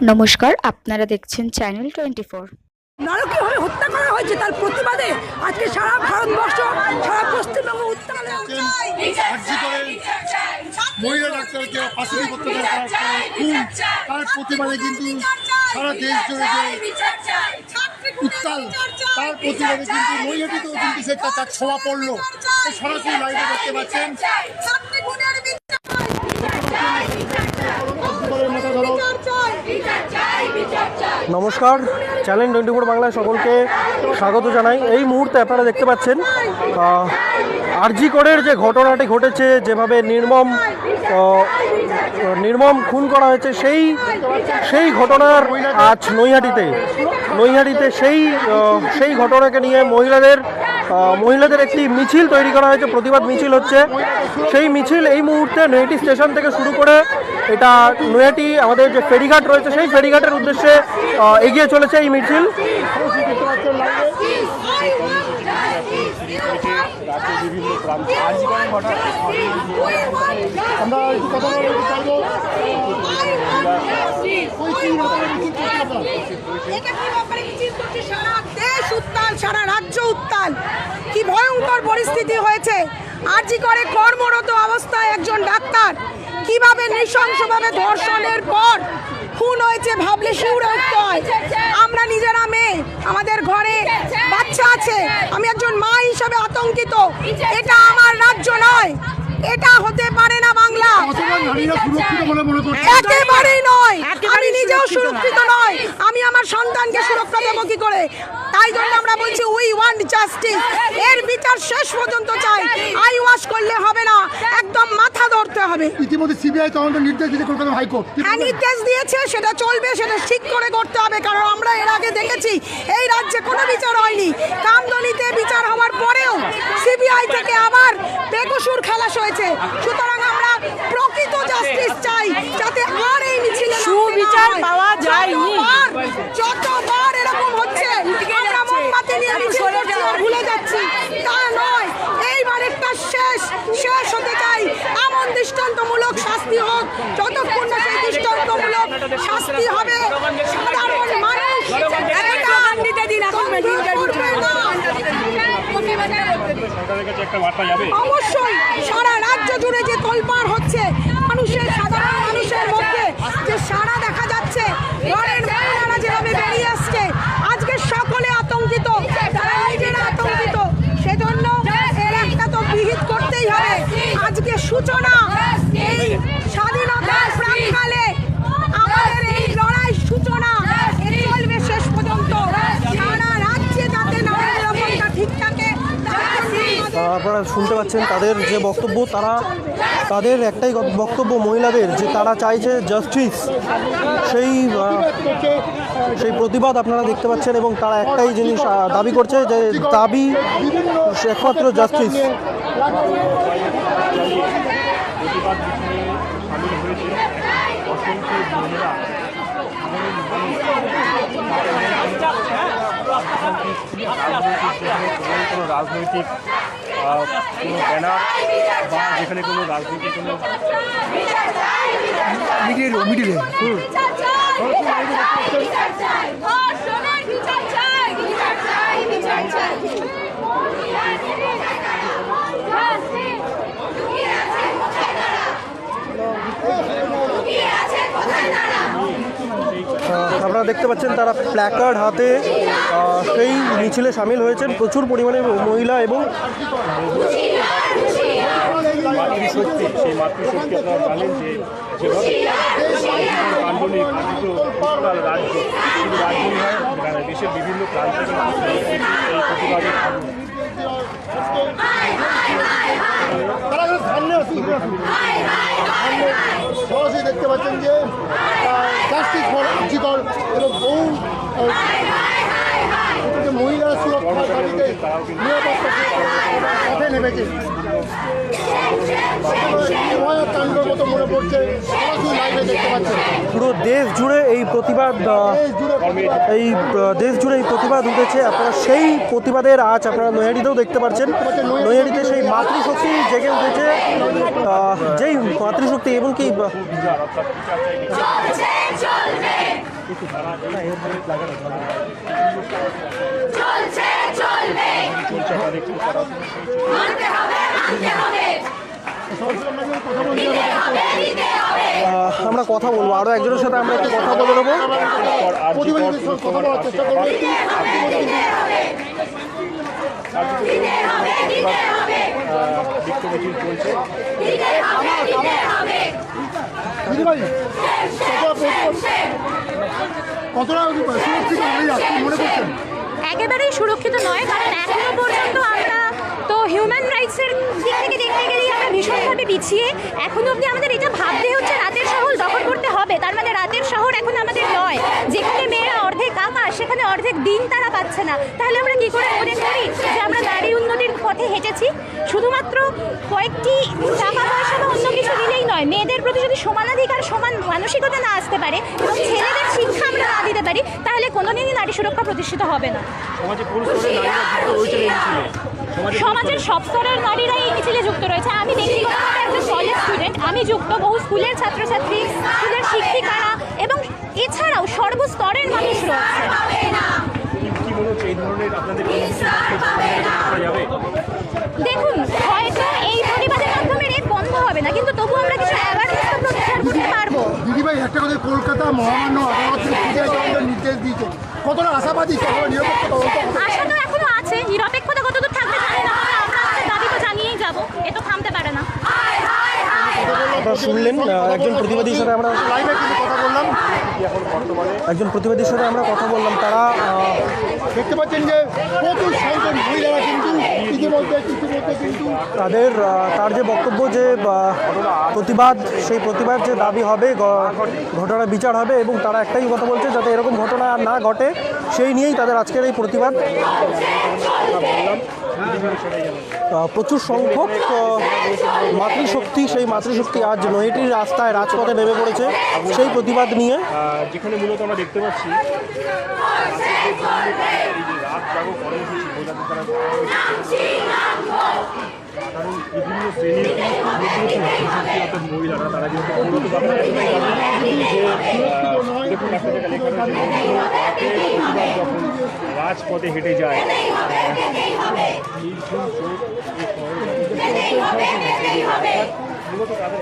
নমস্কার আপনারা দেখছেন চ্যানেল টোয়েন্টি ফোর নারকীয়ভাবে হত্যা করা হয়েছে তার প্রতিবাদে। আজকে সারা ভারতবর্ষ সারা পশ্চিমবঙ্গ উত্তাল হয়ে মহিলা ডাক্তারকে ফাঁসি করতে তার প্রতিবাদে কিন্তু সারা দেশ জুড়ে উত্তাল তার প্রতিবাদে কিন্তু নৈহাটিতেও কিন্তু সেটা তার ছোঁয়া পড়ল। সরাসরি লাইভে দেখতে পাচ্ছেন। মাথা ধরো। নমস্কার, চ্যানেল টোয়েন্টি ফোর বাংলায় সকলকে স্বাগত জানাই। এই মুহূর্তে আপনারা দেখতে পাচ্ছেন আরজি করের যে ঘটনাটি ঘটেছে, যেভাবে নির্মম নির্মম খুন করা হয়েছে, সেই সেই ঘটনার আজ নৈহাটিতে নৈহাটিতে সেই সেই ঘটনাকে নিয়ে মহিলাদের মহিলাদের একটি মিছিল তৈরি করা হয়েছে, প্রতিবাদ মিছিল হচ্ছে। সেই মিছিল এই মুহূর্তে নৈহাটি স্টেশন থেকে শুরু করে এটা নৈহাটি আমাদের যে ফেরিঘাট রয়েছে, সেই ফেরিঘাটের উদ্দেশ্যে এগিয়ে চলেছে এই মিছিল? সারা রাজ্য কি ভয়ঙ্কর পরিস্থিতি হয়েছে আরজি করে কর্মরত অবস্থায় একজন ডাক্তার কীভাবে নৃশংসভাবে ধর্ষণের পর খুন হয়েছে ভাবলে শিউরে উঠতে হয়? আমরা নিজেরা মেয়ে, আমাদের ঘরে বাচ্চা আছে, আমি একজন মা হিসাবে আতঙ্কিত। এটা আমার রাজ্য নয়। এটা হতে পারে না বাংলা। একেবারেই নয়। আমি নিজেও সুরক্ষিত নয় আমি আমার সন্তানকে সুরক্ষা দেবো কি করে? তাই জন্য আমরা বলছি উই ওয়ান্ট জাস্টিস এর বিচার শেষ পর্যন্ত চাই। আই ওয়াশ করলে হবে না। হবে। ইতিমধ্যে সিবিআই তদন্ত নির্দেশ দিয়েছে কলকাতা হাইকোর্ট। হ্যাঁ নির্দেশ দিয়েছে সেটা চলবে সেটা ঠিক করে করতে হবে কারণ আমরা এর আগে দেখেছি এই রাজ্যে কোনো বিচার হয়নি। কামদনিতে বিচার হওয়ার পরেও সিবিআই থেকে আবার বেকসুর খালাস হয়েছে। সুতরাং আমরা প্রকৃত জাস্টিস চাই যাতে আর এই মিছিলে সুবিচার পাওয়া যায়নি। যতবার এরকম হচ্ছে আমরা মোমবাতি নিয়ে মিছিল করছি ভুলে যাচ্ছি। তা নয় এইবারেরটা শেষ শেষ হতে চাই। এমন দৃষ্টান্তমূলক শাস্তি হোক যতক্ষণ না সেই দৃষ্টান্তমূলক শাস্তি হবে সাধারণ মানুষ। অবশ্যই সারা রাজ্য জুড়ে যে তোলপাড় হচ্ছে মানুষের মধ্যে যে সারা দেখা যাচ্ছে ঘরের মহিলারা যেভাবে বেরিয়ে আসছে আজকে সকলে আতঙ্কিত তারা নিজেরা আতঙ্কিত সেজন্য এর একটা তো বিহিত করতেই হবে আজকে সূচনা। এই স্বাধীনতার প্রাণকালে আমাদের এই লড়াই সূচনা চলবে শেষ পর্যন্ত। সারা রাজ্যে যাতে ঠিক থাকে আপনারা শুনতে পাচ্ছেন তাদের যে বক্তব্য তারা তাদের একটাই বক্তব্য মহিলাদের যে তারা চাইছে জাস্টিস সেই সেই প্রতিবাদ আপনারা দেখতে পাচ্ছেন এবং তারা একটাই জিনিস দাবি করছে যে দাবি একমাত্র জাস্টিস রাজনৈতিক কোনো ব্যানার বা যেখানে কোনো রাজনৈতিক কোনো আপনারা দেখতে পাচ্ছেন তারা প্ল্যাকার্ড হাতে সেই মিছিলে সামিল হয়েছেন প্রচুর পরিমাণে মহিলা এবং মাতৃশক্তি সেই মাতৃশক্তি আপনারা জানেন যে যেভাবে আন্দোলিক আদিত রাজ্য শুধু রাজ্যই নয় দেশের বিভিন্ন প্রান্ত এই প্রতিবাদে তারা কিন্তু সামনে আসুন সামনে সরাসরি দেখতে পাচ্ছেন যে জাস্টিস ফর এবং বহু এটাকে মহিলারা দাবিতে পথে নেমেছে। নির্ভয়া মতো মনে পড়ছে লাইভে দেখতে পাচ্ছেন। পুরো দেশ জুড়ে এই প্রতিবাদ এই দেশ জুড়ে এই প্রতিবাদ উঠেছে। আপনারা সেই প্রতিবাদের আজ আপনারা নৈহাটিতেও দেখতে পাচ্ছেন। নৈহাটিতে সেই মাতৃশক্তি জেগে উঠেছে। যেই মাতৃশক্তি এবং বিচার চলবে। চলছে আমরা দেখছি তারা আহ, আমরা কথা বলব। আরও একজনের সাথে আমরা একটু কথা বলে নেব। একেবারেই সুরক্ষিত নয়, কারণ এখনও পর্যন্ত আমরা তো হিউম্যান রাইটসের দিক থেকে দেখতে গেলেই আমরা ভীষণভাবে পিছিয়ে। এখনও অবধি আমাদের এটা ভাবতে হচ্ছে রাতের শহর দখল করতে হবে। তার মানে রাতের শহর এখন আমাদের নয়। যেখানে মেয়েরা অর্ধেক আকাশ সেখানে অর্ধেক দিন তারা পাচ্ছে না। তাহলে আমরা কি করে মনে করি যে আমরা নারী উন্নতির পথে হেঁটেছি? শুধুমাত্র কয়েকটি টাকা পয়সা বা অন্য কিছু দিলেই নয়, মেয়েদের প্রতি যদি সমানাধিকার, সমান মানসিকতা না আসতে পারে এবং ছেলেদের শিক্ষা আমরা না দিতে পারি, তাহলে কোনোদিনই নারী সুরক্ষা প্রতিষ্ঠিত হবে না। সমাজের সব স্তরের নারীরাই এই মিছিলে যুক্ত রয়েছে। আমি ব্যক্তিগতভাবে একজন কলেজ স্টুডেন্ট আমি যুক্ত বহু স্কুলের ছাত্রছাত্রী স্কুলের শিক্ষিকারা এবং এছাড়াও সর্বস্তরের মানুষ রয়েছে। দেখুন হয়তো এই প্রতিবাদের মাধ্যমে রেপ বন্ধ হবে না কিন্তু তবু আমরা কিছু অ্যাওয়ারনেস প্রচার করতে পারব। দিদিভাই একটা কথা কলকাতা মহামান্য আদালত নির্দেশ দিয়েছে কতটা আশাবাদী নিরপেক্ষ আশা তো এখনও আছে নিরপেক্ষতা কতদূর থাকতে জানি না তবে আমরা আমাদের দাবি তো জানিয়েই যাব এ তো থামতে পারে না আপনারা শুনলেন একজন প্রতিবাদীর সাথে আমরা কথা বললাম। একজন প্রতিবাদীর সাথে আমরা কথা বললাম তারা দেখতে পাচ্ছেন যে প্রচুর সংখ্যক মহিলারা কিন্তু ইতিমধ্যে ইতিমধ্যে কিন্তু তাদের তার যে বক্তব্য যে প্রতিবাদ সেই প্রতিবাদ যে দাবি হবে ঘটনা বিচার হবে এবং তারা একটাই কথা বলছে যাতে এরকম ঘটনা আর না ঘটে। সেই নিয়েই তাদের আজকের এই প্রতিবাদ। প্রচুর সংখ্যক মাতৃশক্তি, সেই মাতৃশক্তি আজ নৈহাটির রাস্তায় রাজপথে নেমে পড়েছে। সেই প্রতিবাদ নিয়ে যেখানে মূলত আমরা দেখতে পাচ্ছি কারণ বিভিন্ন শ্রেণির মহিলারা তারা কিন্তু যখন রাজপথে হেঁটে যায় মূলত তাদের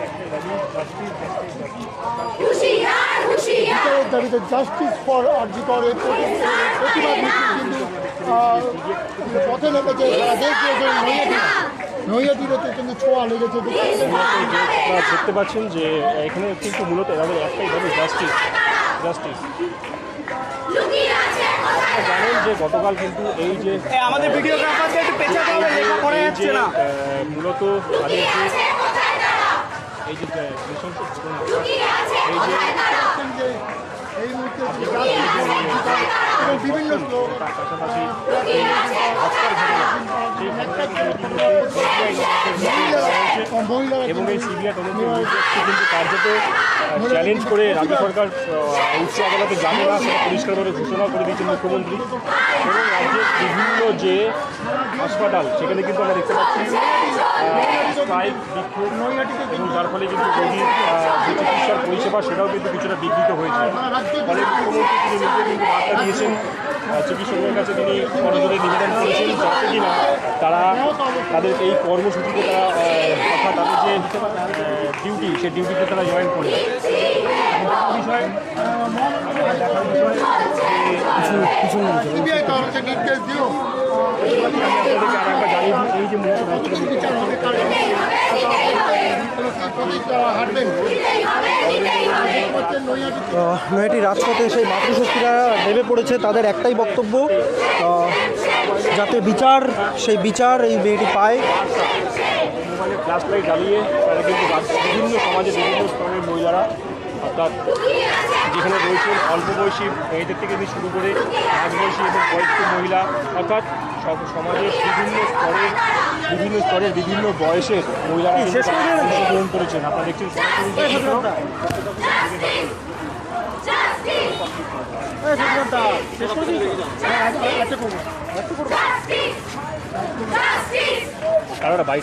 দাবিতে জাস্টিস ফর আর্জিকর এই প্রতি- প্রতিবাদ কিন্তু পথে নেমেছে সারা দেশ জুড়ে নৈয়াটি কিন্তু ছোঁয়া লেগেছে দেখতে পাচ্ছেন। আপনারা দেখতে পাচ্ছেন যে এখানে কিন্তু মূলত তাদের একটাই ভাবে জাস্টিস জাস্টিস জানেন যে গতকাল কিন্তু এই যে আমাদের ভিডিওগ্রাফারকে একটু পেছাতে হবে লেখা পড়া যাচ্ছে না মূলত তাদের যে এই যে নৃশংস ঘটনা এই যে এই মুহূর্তে যে justice for আর্জিকর এবং বিভিন্ন শ্লোক তার পাশাপাশি এই হত্যার ঘটনা সেই ঘটনাকে ইতিমধ্যে CBI তদন্তের নির্দেশ দেওয়া হয়েছে। মহিলারা এবং এই সিবিআই নির্দেশকে কিন্তু কার্যত চ্যালেঞ্জ করে রাজ্য সরকার উচ্চ আদালতে যাবে না, সেটা পরিষ্কারভাবে ঘোষণা করে দিয়েছেন মুখ্যমন্ত্রী। এবং রাজ্যের বিভিন্ন যে হাসপাতাল, সেখানে কিন্তু আমরা দেখতে পাচ্ছি স্ট্রাইক বিক্ষোভ, এবং যার ফলে কিন্তু রোগীর যে চিকিৎসার পরিষেবা, সেটাও কিন্তু কিছুটা বিঘ্নিত হয়েছে। ফলে মুখ্যমন্ত্রী তিনি নিজে কিন্তু বার্তা দিয়েছেন চিকিৎসকের কাছে তিনি করজোরে নিবেদন করেছেন যাতে কিনা তারা তাদের এই কর্মসূচিতে তারা অর্থাৎ তাদের যে ডিউটি সেই ডিউটিতে তারা জয়েন করে। বিষয় দেখার বিষয় যে নির্দেশ দিও এই রাজপথে সেই মাতৃশক্তিরা নেমে পড়েছে, তাদের একটাই বক্তব্য যাতে বিচার, সেই বিচার এই মেয়েটি পায়। মোবাইলে ফ্ল্যাশ লাইট জ্বালিয়ে তারা কিন্তু বিভিন্ন সমাজে বিভিন্ন স্তরের মহিলারা অর্থাৎ যেখানে রয়েছেন অল্প বয়সী মেয়েদের থেকে শুরু করে মাঝবয়সী এবং বয়স্ক মহিলা অর্থাৎ সব সমাজের বিভিন্ন স্তরের বিভিন্ন স্তরের বিভিন্ন বয়সের মহিলারা অংশগ্রহণ করেছেন। আপনারা দেখছেন সরাসরি যে চিত্র। কারোটা বাইক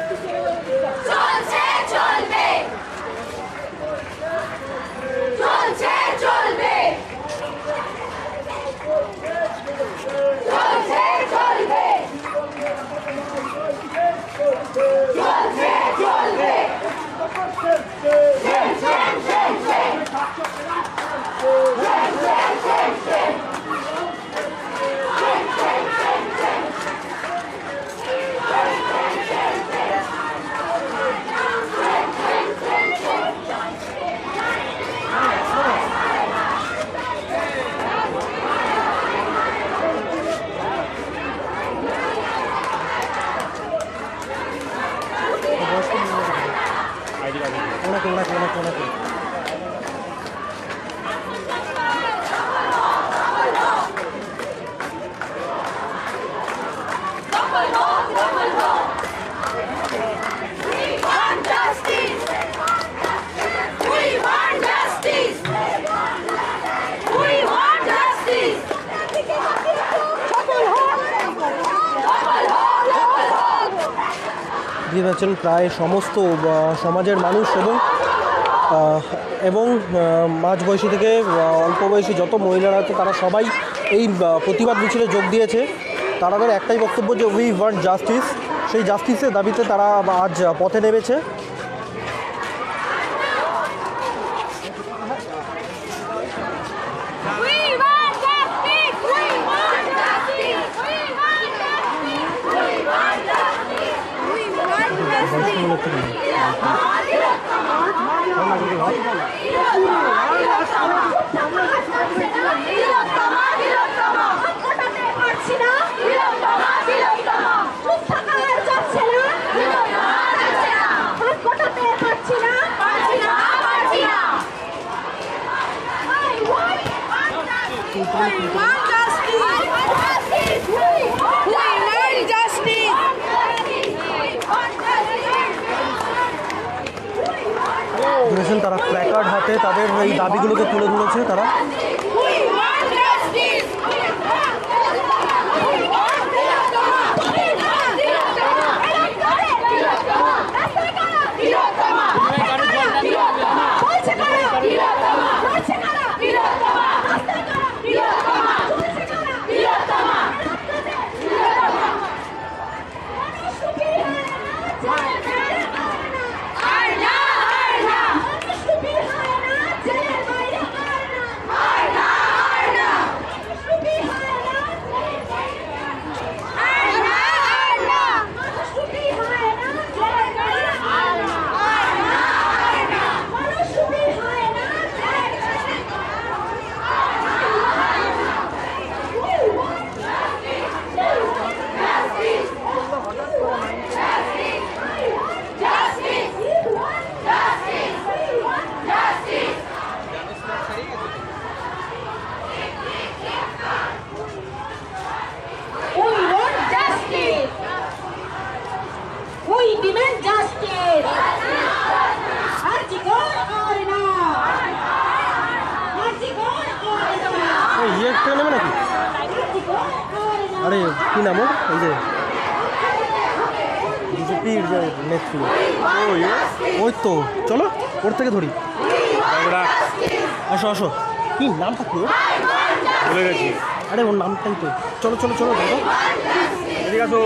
পাচ্ছেন প্রায় সমস্ত সমাজের মানুষ এবং এবং মাঝ মাঝবয়সী থেকে অল্প বয়সী যত মহিলারা আছে, তারা সবাই এই প্রতিবাদ মিছিলে যোগ দিয়েছে। তাদের একটাই বক্তব্য যে উই ওয়ান্ট জাস্টিস সেই জাস্টিসের দাবিতে তারা আজ পথে নেমেছে। তাদের এই দাবিগুলোকে তুলে ধরেছে তারা We want justice. বলছে কারা? বলছে কারা? রাস্তায় কারা? বলছে কারা? আর না, আর না। সুবি হয় না, জেলের বাইরে আর না। আর না, আর না। সুবি হয় না, জেলের বাইরে আর না। আর না, আর না। সুবি হয় না, জেলের বাইরে আর না। আর না, আর না। সুবি হয় না, জেলের বাইরে আর না। আর না, আর না। We want justice. We want justice. Justice! We want justice! We want justice! We want justice! We demand justice! Article or no? Article or no? এই ইয়ে থেকে নেবে নাকি Article or no? আরে কি নাম ওর এই যে বিজেপির যে নেত্রী ওই ওই তো চলো ওর থেকে ধরি। আসো আসো। কি নামটা কি বলে গেছি। আরে ওর নামটাই তো। চলো চলো চলো দাদা এদিকে তো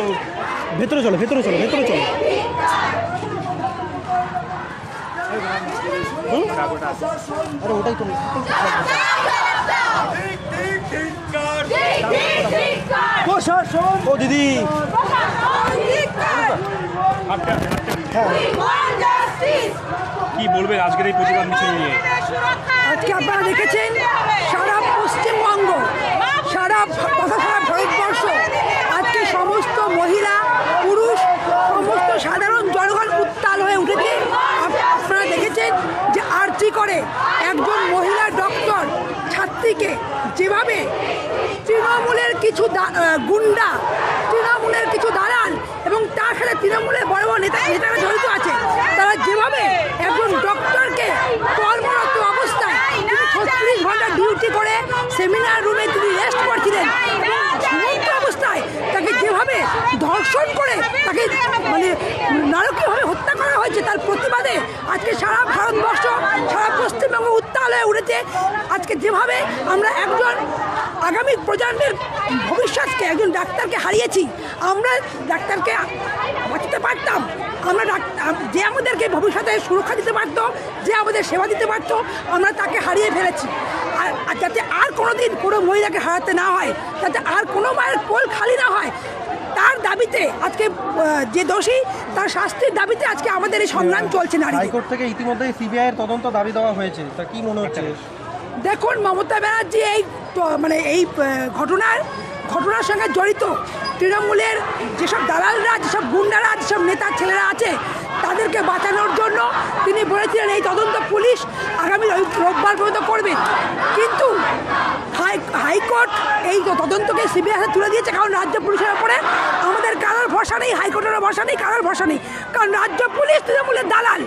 ভেতরে চলো ভেতরে চলো ভেতরে চলো? আরে ওটাই তো প্রশাসন ও দিদি। হাঁটতে। হ্যাঁ। কি বলবেন আজকের এই প্রতিবাদ মিছিল নিয়ে? আজকে আপনারা দেখেছেন সারা পশ্চিমবঙ্গ, সারা সারা ভারতবর্ষ, আজকে সমস্ত মহিলা, পুরুষ, সমস্ত সাধারণ জনগণ উত্তাল হয়ে উঠেছে। আপনারা দেখেছেন যে আর্জি করে একজন মহিলা ডক্টর, ছাত্রীকে যেভাবে তৃণমূলের কিছু গুন্ডা, তৃণমূলের কিছু দালাল এবং তার সাথে তৃণমূলের বড় বড় নেতা, নেতারা জড়িত যেভাবে একজন ডক্টরকে কর্মরত অবস্থায় ছত্রিশ ঘণ্টা ডিউটি করে সেমিনার রুমে তিনি রেস্ট করছিলেন। অবস্থায় তাকে যেভাবে ধর্ষণ করে তাকে মানে নারকীয়ভাবে হত্যা করা হয়েছে, তার প্রতিবাদে আজকে সারা ভারতবর্ষ, সারা পশ্চিমবঙ্গ উত্তাল হয়ে উঠেছে। আজকে যেভাবে আমরা একজন আগামী প্রজন্মের ভবিষ্যৎকে, একজন ডাক্তারকে হারিয়েছি, আমরা ডাক্তারকে পারতাম। আমরা যে আমাদেরকে ভবিষ্যতে সুরক্ষা দিতে পারতো যে আমাদের সেবা দিতে পারতো আমরা তাকে হারিয়ে ফেলেছি। আর আর যাতে আর কোনো দিন কোনো মহিলাকে হারাতে না হয় যাতে আর কোনো মায়ের কোল খালি না হয় তার দাবিতে আজকে যে দোষী তার শাস্তির দাবিতে আজকে আমাদের এই সংগ্রাম চলছে নারী হাইকোর্ট থেকে ইতিমধ্যে সিবিআই এর তদন্ত দাবি দেওয়া হয়েছে। তা কি মনে হচ্ছে? দেখুন মমতা ব্যানার্জি এই মানে এই ঘটনার ঘটনার সঙ্গে জড়িত। তৃণমূলের যেসব দালালরা, যেসব গুন্ডারা, যেসব নেতা, ছেলেরা আছে, তাদেরকে বাঁচানোর জন্য তিনি বলেছিলেন, এই তদন্ত পুলিশ আগামী রোববার পর্যন্ত করবে। কিন্তু হাই, হাইকোর্ট এই তদন্তকে সিবিআই হাতে তুলে দিয়েছে, কারণ রাজ্য পুলিশের ওপরে আমাদের কারোর ভরসা নেই, হাইকোর্টেরও ভরসা নেই, কারোর ভরসা নেই। কারণ রাজ্য পুলিশ তৃণমূলের দালাল।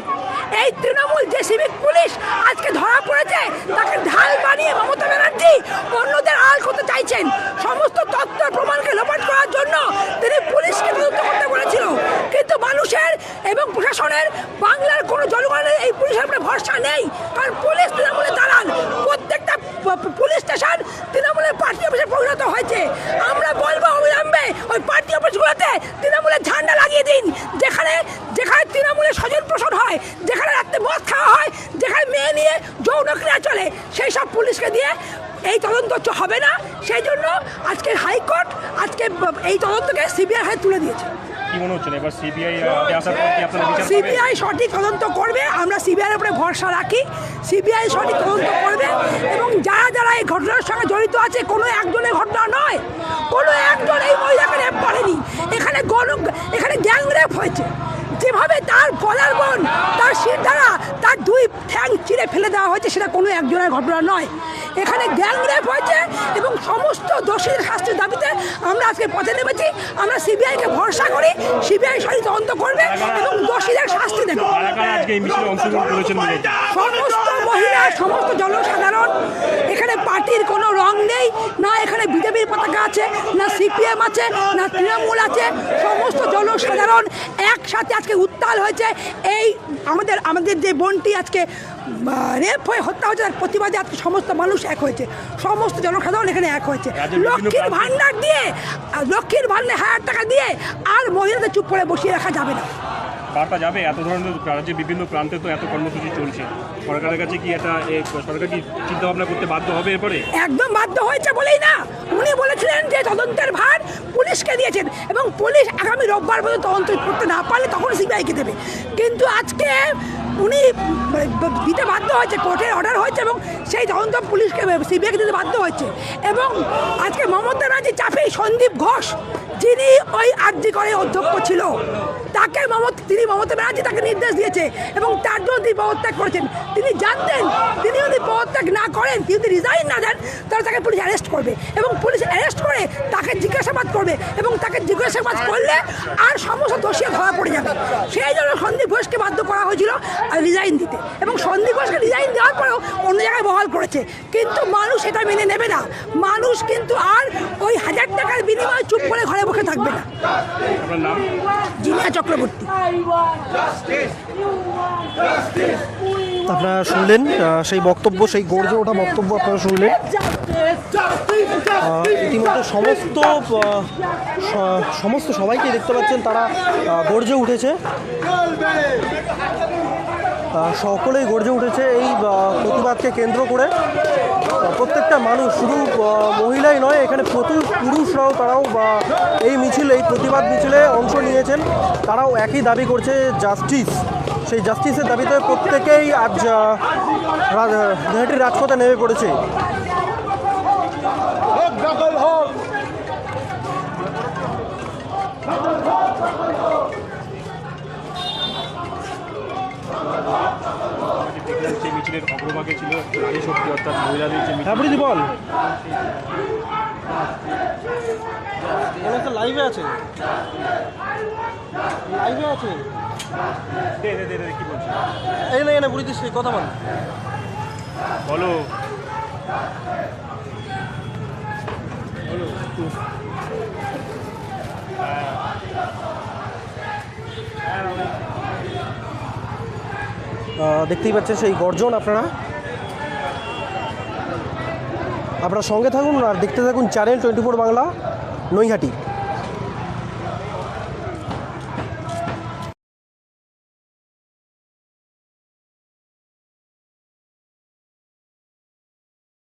এই তৃণমূল যে সিভিক পুলিশ আজকে ধরা পড়েছে, তাকে ঢাল বানিয়ে মমতা ব্যানার্জি অন্যদের আড়াল করতে চাইছেন। সমস্ত তথ্য প্রমাণকে লোপাট করার জন্য তিনি পুলিশকে তদন্ত করতে বলেছিল কিন্তু মানুষের এবং প্রশাসনের বাংলার কোনো জনগণের এই পুলিশের উপরে ভরসা নেই। কারণ পুলিশ তৃণমূলে দাঁড়ান প্রত্যেকটা পুলিশ স্টেশন তৃণমূলের পার্টি অফিসে পরিণত হয়েছে। আমরা বলব অবিলম্বে ওই পার্টি অফিসগুলোতে তৃণমূলের ঝান্ডা লাগিয়ে দিন, যেখানে হয় যেখানে রাত্রে মদ খাওয়া হয় যেখানে মেয়ে নিয়ে যৌন ক্রিয়া চলে সেই সব পুলিশকে দিয়ে এই তদন্ত হবে না। সেই জন্য আজকে হাইকোর্ট আজকে এই তদন্তকে সিবিআই হাতে তুলে দিয়েছে। সিবিআই সঠিক তদন্ত করবে আমরা সিবিআই উপরে ভরসা রাখি। সিবিআই সঠিক তদন্ত করবে এবং যারা যারা এই ঘটনার সঙ্গে জড়িত আছে কোনো একজনের ঘটনা নয়। কোনো একজন এই মহিলাকে রেপ করেনি। এখানে গণ এখানে গ্যাং রেপ হয়েছে। যেভাবে তার গলার বোন তার শির দ্বারা তার দুই ঠ্যাং চিড়ে ফেলে দেওয়া হয়েছে সেটা কোনো একজনের ঘটনা নয়। এখানে গ্যাং রেপ হয়েছে এবং সমস্ত দোষীদের শাস্তির দাবিতে আমরা আজকে পথে নেমেছি। আমরা সিবিআইকে ভরসা করি সিবিআই সঠিক তদন্ত করবে এবং দোষীদের শাস্তি দেবে। সমস্ত মহিলা সমস্ত জনসাধারণ এখানে পার্টির কোনো রং নেই না এখানে বিজেপির পতাকা আছে না সিপিএম আছে না তৃণমূল আছে সমস্ত জনসাধারণ একসাথে আজকে উত্তাল হয়েছে। এই আমাদের আমাদের যে বোনটি আজকে রেপ হয়ে হত্যা হয়েছে তার প্রতিবাদে আজকে সমস্ত মানুষ এক হয়েছে। সমস্ত জনসাধারণ এখানে এক হয়েছে। লক্ষ্মীর ভান্ডার দিয়ে লক্ষ্মীর ভান্ডার হাজার টাকা দিয়ে আর মহিলাদের চুপ করে বসিয়ে রাখা যাবে না। বার্তা যাবে? এত ধরনের রাজ্যের বিভিন্ন প্রান্তে তো এত কর্মসূচি চলছে। সরকারের কাছে কি এটা সরকার কি চিন্তা ভাবনা করতে বাধ্য হবে এরপরে? একদম বাধ্য হয়েছে বলেই না। উনি বলেছিলেন যে তদন্তের ভার পুলিশকে দিয়েছেন এবং পুলিশ আগামী রোববার পর্যন্ত তদন্ত করতে না পারলে তখন সিবিআইকে দেবে। কিন্তু আজকে উনি ব- দিতে বাধ্য হয়েছে, কোর্টের অর্ডার হয়েছে এবং সেই তদন্ত পুলিশকে সিবিআইকে দিতে বাধ্য হয়েছে। এবং আজকে মমতা ব্যানার্জি চাপে সন্দীপ ঘোষ যিনি ওই আর্জি করে অধ্যক্ষ ছিল, তাকে মমতা, তিনি মমতা ব্যানার্জি তাকে নির্দেশ দিয়েছে এবং তার জন্য তিনি পদত্যাগ করেছেন। তিনি জানতেন, তিনি যদি পদত্যাগ না করেন, তিনি যদি রিজাইন না দেন, তাহলে তাকে পুলিশ অ্যারেস্ট করবে এবং পুলিশ অ্যারেস্ট করে তাকে জিজ্ঞাসাবাদ করবে এবং তাকে জিজ্ঞাসাবাদ করলে আর সমস্ত দোষী ধরা পড়ে যাবে। সেই জন্য সন্দীপ ঘোষকে বাধ্য করা হয়েছিল রিজাইন দিতে এবং সন্দীপ ঘোষকে রিজাইন দেওয়ার পরেও অন্য জায়গায় বহাল করেছে। কিন্তু মানুষ এটা মেনে নেবে না। মানুষ কিন্তু আর ওই হাজার টাকার বিনিময়ে চুপ করে ঘরে বসে থাকবে না। চক্রবর্তী। আপনারা শুনলেন আহ, সেই বক্তব্য সেই গর্জে ওঠা বক্তব্য আপনারা শুনলেন। ইতিমধ্যে সমস্ত সমস্ত সবাইকে দেখতে পাচ্ছেন তারা আহ, গর্জে উঠেছে। আহ, সকলেই গর্জে উঠেছে। এই আহ, কেন্দ্র করে। প্রত্যেকটা মানুষ শুধু মহিলাই নয় এখানে প্রচুর পুরুষরাও তারাও বা এই মিছিল এই প্রতিবাদ মিছিলে অংশ নিয়েছেন। তারাও একই দাবি করছে জাস্টিস। সেই জাস্টিসের দাবিতে প্রত্যেকেই আজ গুয়াহাটির রাজপথে নেমে পড়েছে। মিছিলের অগ্রভাগে ছিল নারী শক্তি অর্থাৎ মহিলাদের যে মিছিল বল। লাইভে আছে। লাইভে আছে। দে দে দে দে, কি বলছো এই না এই না কথা বল। বলো। আহ, দেখতেই পাচ্ছেন সেই গর্জন আপনারা। আপনারা সঙ্গে থাকুন আর দেখতে থাকুন channel twenty four Bangla Naihati.